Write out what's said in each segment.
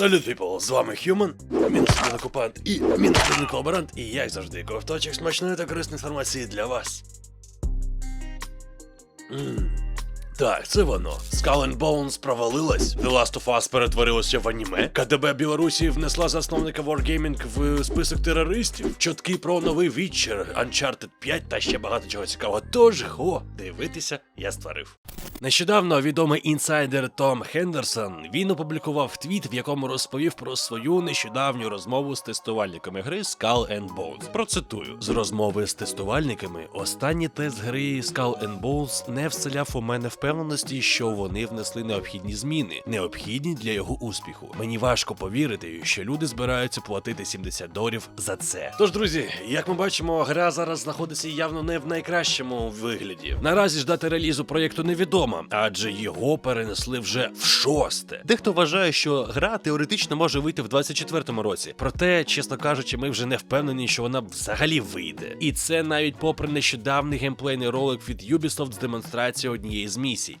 Салют, people! З вами Human, мінусний окупант і мінусний колаборант, і як завжди, ковточок смачної та корисної інформації для вас. Ммм. Так, це воно. Skull and Bones провалилась. The Last of Us перетворилося в аніме. КДБ Білорусі внесла засновника Wargaming в список терористів. Чутки про новий Witcher, Uncharted 5 та ще багато чого цікавого. Тож го, дивитися, я створив. Нещодавно відомий інсайдер Том Хендерсон він опублікував твіт, в якому розповів про свою нещодавню розмову з тестувальниками гри Skull and Bones. Процитую: з розмови з тестувальниками останній тест гри Skull and Bones не вселяв у мене впевненості, що вони внесли необхідні зміни, необхідні для його успіху. Мені важко повірити, що люди збираються платити 70 доларів за це. Тож, друзі, як ми бачимо, гра зараз знаходиться явно не в найкращому вигляді. Наразі ж дата релізу проєкту невідома, адже його перенесли вже в шосте. Дехто вважає, що гра теоретично може вийти в 24-му році. Проте, чесно кажучи, ми вже не впевнені, що вона взагалі вийде. І це навіть попри нещодавний геймплейний ролик від Ubisoft з демонстрацією однієї з місій.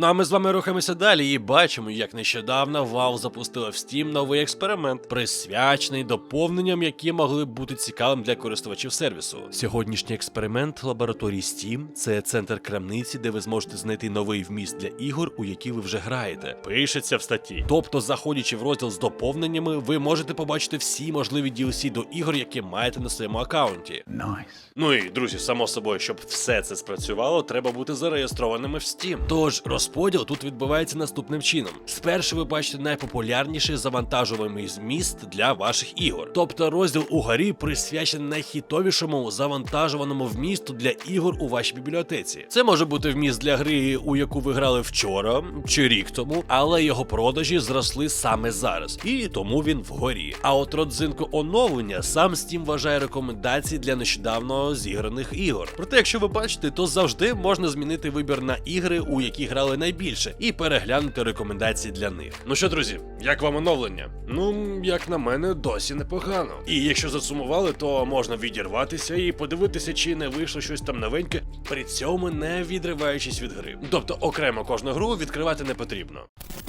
Ну а ми з вами рухаємося далі і бачимо, як нещодавно Valve запустила в Steam новий експеримент, присвячений доповненням, які могли б бути цікавим для користувачів сервісу. Сьогоднішній експеримент лабораторії Steam це центр крамниці, де ви зможете знайти новий вміст для ігор, у які ви вже граєте. Пишеться в статті. Тобто, заходячи в розділ з доповненнями, ви можете побачити всі можливі DLC до ігор, які маєте на своєму аккаунті. Nice. Ну і друзі, само собою, щоб все це спрацювало, треба бути зареєстрованими в Steam. Тож розподіл тут відбувається наступним чином: спершу ви бачите найпопулярніший завантажуваний зміст для ваших ігор. Тобто розділ угорі присвячений найхітовішому завантажуваному вмісту для ігор у вашій бібліотеці. Це може бути вміст для гри, у яку ви грали вчора чи рік тому, але його продажі зросли саме зараз, і тому він вгорі. А от родзинку оновлення сам Steam вважає рекомендації для нещодавно зіграних ігор. Проте, якщо ви бачите, то завжди можна змінити вибір на ігри, у які грали найбільше, і переглянути рекомендації для них. Ну що, друзі, як вам оновлення? Ну, як на мене, досі непогано. І якщо засумували, то можна відірватися і подивитися, чи не вийшло щось там новеньке, при цьому не відриваючись від гри. Тобто окремо кожну гру відкривати не потрібно.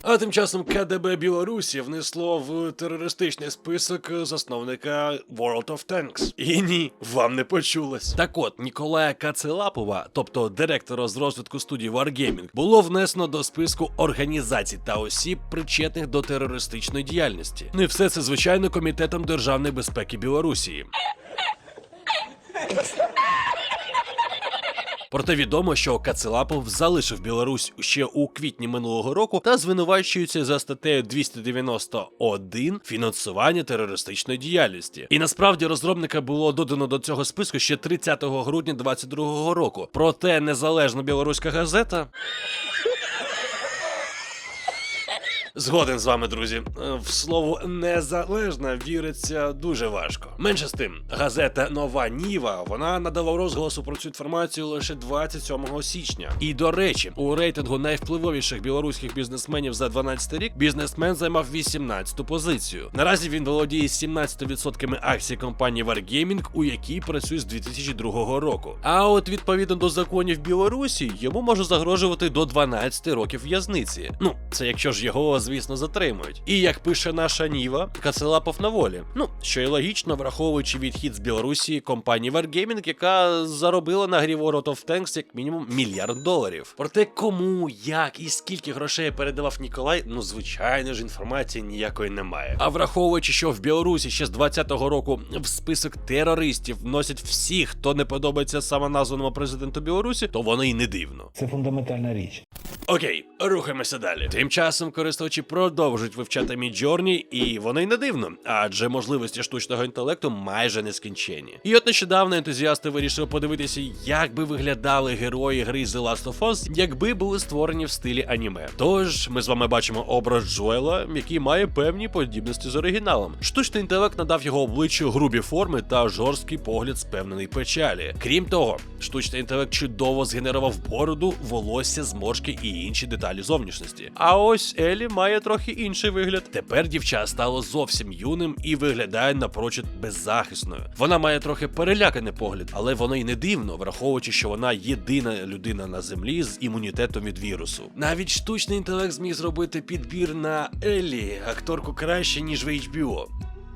А тим часом КДБ Білорусі внесло в терористичний список засновника World of Tanks. І ні, вам не почулось. Так от, Ніколая Кацелапова, тобто директора з розвитку студії Wargaming, було внесено до списку організацій та осіб, причетних до терористичної діяльності. І все це звичайно комітетом державної безпеки Білорусі. Проте відомо, що Кацелапов залишив Білорусь ще у квітні минулого року та звинувачується за статтею 291 фінансування терористичної діяльності. І насправді розробника було додано до цього списку ще 30 грудня 2022 року. Проте незалежна білоруська газета. Згоден з вами, друзі. Е, В слово незалежна віриться дуже важко. Менше з тим, газета Нова Ніва вона надала розголосу про цю інформацію лише 27 січня. І до речі, у рейтингу найвпливовіших білоруських бізнесменів за 12 рік бізнесмен займав 18-ту позицію. Наразі він володіє 17% акцій компанії Wargaming, у якій працює з 2002 року. А от відповідно до законів Білорусі йому може загрожувати до 12 років в'язниці. Ну, це якщо ж його, звісно, затримують. І як пише наша Ніва, Кацелапов на волі. Ну, що й логічно, враховуючи відхід з Білорусі компанії Wargaming, яка заробила на грі World of Tanks як мінімум мільярд доларів. Проте кому, як і скільки грошей передавав Ніколай, ну звичайно ж інформації ніякої немає. А враховуючи, що в Білорусі ще з 20-го року в список терористів вносять всіх, хто не подобається самоназваному президенту Білорусі, то воно й не дивно. Це фундаментальна річ. Окей, рухаємося далі. Тим часом користувачі продовжують вивчати Midjourney, і воно й не дивно, адже можливості штучного інтелекту майже нескінченні. І от нещодавно ентузіасти вирішили подивитися, як би виглядали герої гри The Last of Us, якби були створені в стилі аніме. Тож ми з вами бачимо образ Джоела, який має певні подібності з оригіналом. Штучний інтелект надав його обличчю грубі форми та жорсткий погляд спевнений печалі. Крім того, штучний інтелект чудово згенерував бороду, волосся, зморшки і інші деталі зовнішності. А ось Елі має трохи інший вигляд. Тепер дівча стало зовсім юним і виглядає напрочуд беззахисною. Вона має трохи переляканий погляд, але воно й не дивно, враховуючи, що вона єдина людина на землі з імунітетом від вірусу. Навіть штучний інтелект зміг зробити підбір на Еллі, акторку краще, ніж в HBO.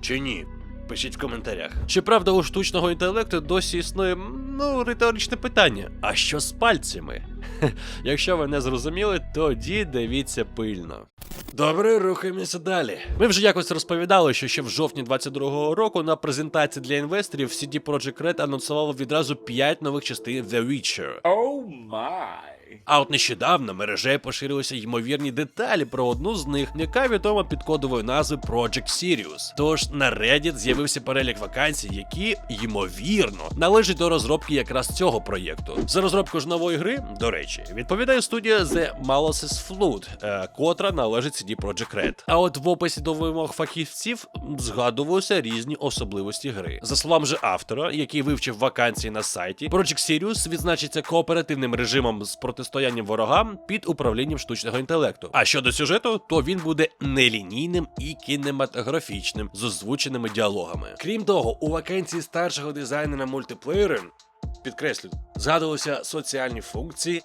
Чи ні? Пишіть в коментарях. Чи правда у штучного інтелекту досі існує ну риторичне питання? А що з пальцями? Якщо ви не зрозуміли, тоді дивіться пильно. Добре, рухаємося далі. Ми вже якось розповідали, що ще в жовтні 22-го року на презентації для інвесторів CD Projekt Red анонсувало відразу 5 нових частин The Witcher. Oh my. А от нещодавно мережею поширилися ймовірні деталі про одну з них, яка відома під кодовою назвою Project Sirius. Тож на Reddit з'явився перелік вакансій, які ймовірно належать до розробки якраз цього проєкту. За розробку ж нової гри, до речі, відповідає студія The Malice's Flood, е, котра належить CD Projekt Red. А от в описі до вимог фахівців згадувалися різні особливості гри. За словами же автора, який вивчив вакансії на сайті, Project Sirius відзначиться кооперативним режимом з протистоянням ворогам під управлінням штучного інтелекту. А щодо сюжету, то він буде нелінійним і кінематографічним з озвученими діалогами. Крім того, у вакансії старшого дизайнера мультиплеєри підкреслю, згадувалися соціальні функції.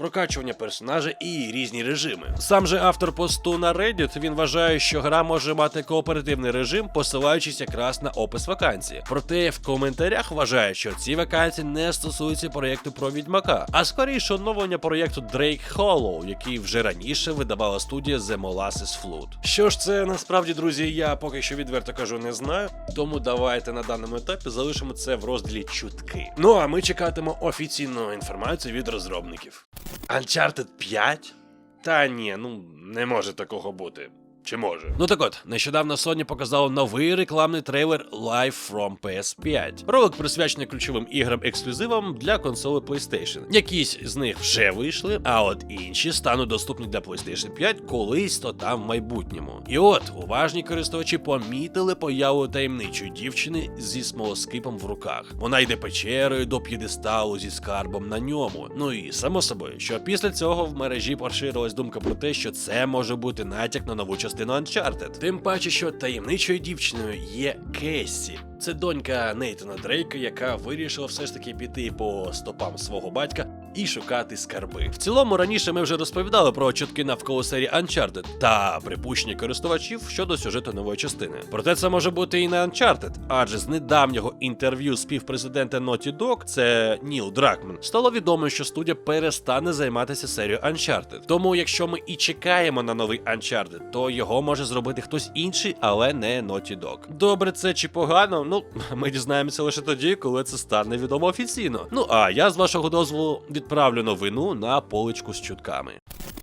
Прокачування персонажа і різні режими. Сам же автор посту на Reddit він вважає, що гра може мати кооперативний режим, посилаючись якраз на опис вакансії. Проте в коментарях вважає, що ці вакансії не стосуються проєкту про відьмака, а скоріше оновлення проєкту Drake Hollow, який вже раніше видавала студія The Molasses Flood. Що ж це насправді, друзі, я поки що відверто кажу, не знаю. Тому давайте на даному етапі залишимо це в розділі чутки. Ну а ми чекатимо офіційну інформацію від розробників. Uncharted 5? Та ні, ну не може такого бути. Чи може? Ну так от, нещодавно Sony показала новий рекламний трейлер Live from PS5. Ролик присвячений ключовим іграм ексклюзивам для консоли PlayStation. Якісь з них вже вийшли, а от інші стануть доступні для PlayStation 5 колись то там в майбутньому. І от уважні користувачі помітили появу таємничої дівчини зі смолоскипом в руках. Вона йде печерою до п'єдесталу зі скарбом на ньому. Ну і само собою, що після цього в мережі поширилась думка про те, що це може бути натяк на нову частину Uncharted. Тим паче, що таємничою дівчиною є Кессі. Це донька Нейтана Дрейка, яка вирішила все ж таки піти по стопам свого батька і шукати скарби. В цілому раніше ми вже розповідали про чутки навколо серії Uncharted та припущення користувачів щодо сюжету нової частини. Проте це може бути і не Uncharted, адже з недавнього інтерв'ю співпрезидента Naughty Dog, це Ніл Дракман, стало відомо, що студія перестане займатися серією Uncharted. Тому, якщо ми і чекаємо на новий Uncharted, то його може зробити хтось інший, але не Naughty Dog. Добре, це чи погано? Ну ми дізнаємося лише тоді, коли це стане відомо офіційно. Ну а я з вашого дозволу відправлю новину на поличку з чутками.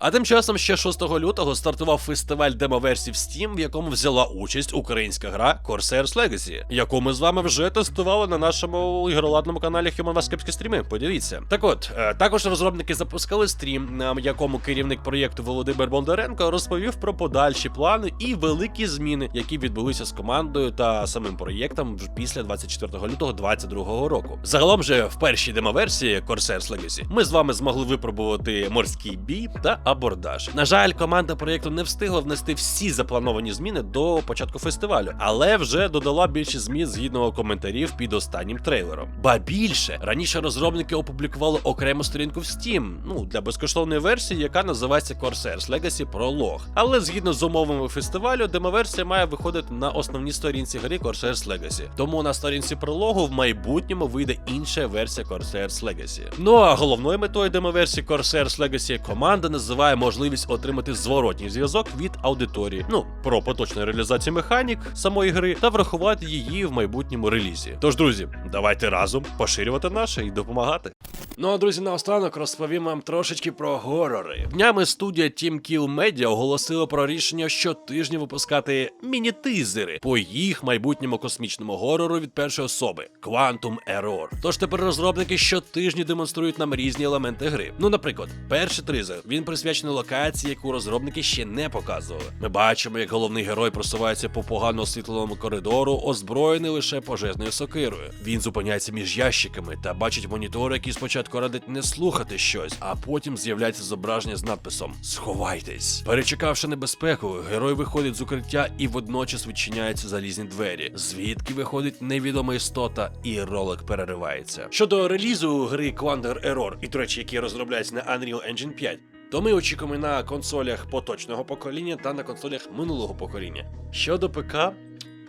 А тим часом ще 6 лютого стартував фестиваль демоверсій в Steam, в якому взяла участь українська гра Corsairs Legacy, яку ми з вами вже тестували на нашому ігроладному каналі Human Васкепські стріми. Подивіться. Так от, е, також розробники запускали стрім, на якому керівник проєкту Володимир Бондаренко розповів про подальші плани і великі зміни, які відбулися з командою та самим проєктом після 24 лютого 2022 року. Загалом же в першій демоверсії Corsairs Legacy ми з вами змогли випробувати морський бій та абордаж. На жаль, команда проєкту не встигла внести всі заплановані зміни до початку фестивалю, але вже додала більше змін згідно коментарів під останнім трейлером. Ба більше раніше розробники опублікували окрему сторінку в Steam, ну для безкоштовної версії, яка називається Corsairs Legacy Prologue. Але згідно з умовами фестивалю, демоверсія має виходити на основній сторінці гри Corsairs Legacy. Тому на сторінці прологу в майбутньому вийде інша версія Corsairs Legacy. Ну а головною метою демоверсії Corsairs Legacy команда називає можливість отримати зворотній зв'язок від аудиторії. Ну про поточну реалізацію механік самої гри та врахувати її в майбутньому релізі. Тож, друзі, давайте разом поширювати наше і допомагати. Ну а друзі, наостанок розповім вам трошечки про горори. Днями студія Team Kill Media оголосила про рішення щотижня випускати міні-тизери по їх майбутньому космічному горору від першої особи Quantum Error. Тож тепер розробники щотижня демонструють нам різні елементи гри. Ну, наприклад, перший тризер він присвячений локації, яку розробники ще не показували. Ми бачимо, як головний герой просувається по погано освітленому коридору, озброєний лише пожежною сокирою. Він зупиняється між ящиками та бачить монітор, який Спочатку радить не слухати щось, а потім з'являється зображення з надписом Сховайтесь. Перечекавши небезпеку, герой виходить з укриття і водночас відчиняються залізні двері, звідки виходить невідома істота, і ролик переривається. Щодо релізу гри Quander Error, і до речі, які розробляються на Unreal Engine 5, то ми очікуємо на консолях поточного покоління та на консолях минулого покоління. Щодо ПК,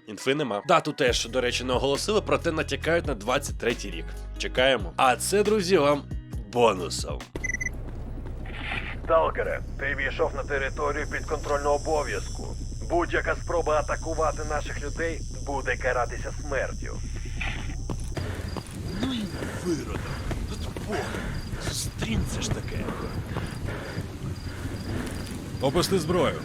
інфи нема. Дату теж, до речі, не оголосили, проте натякають на 23-й рік. Чекаємо. А це, друзі, вам бонусом. Сталкере, ти війшов на територію підконтрольного обов'язку. Будь-яка спроба атакувати наших людей буде каратися смертю. Ну і виродок. Тут Бог. Зустрінься ж таке. Опусти зброю.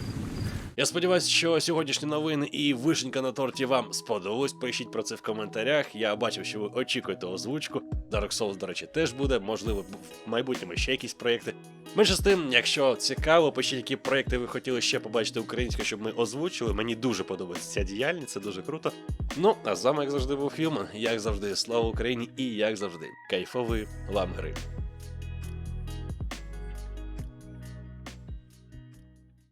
Я сподіваюся, що сьогоднішні новини і вишенька на торті вам сподобались. Пишіть про це в коментарях. Я бачив, що ви очікуєте озвучку. Dark Souls, до речі, теж буде. Можливо, в майбутньому ще якісь проєкти. Менше з тим, якщо цікаво, пишіть, які проєкти ви хотіли ще побачити українською, щоб ми озвучили. Мені дуже подобається ця діяльність, це дуже круто. Ну, а з вами, як завжди, був Human, як завжди, слава Україні і як завжди, кайфової вам гри.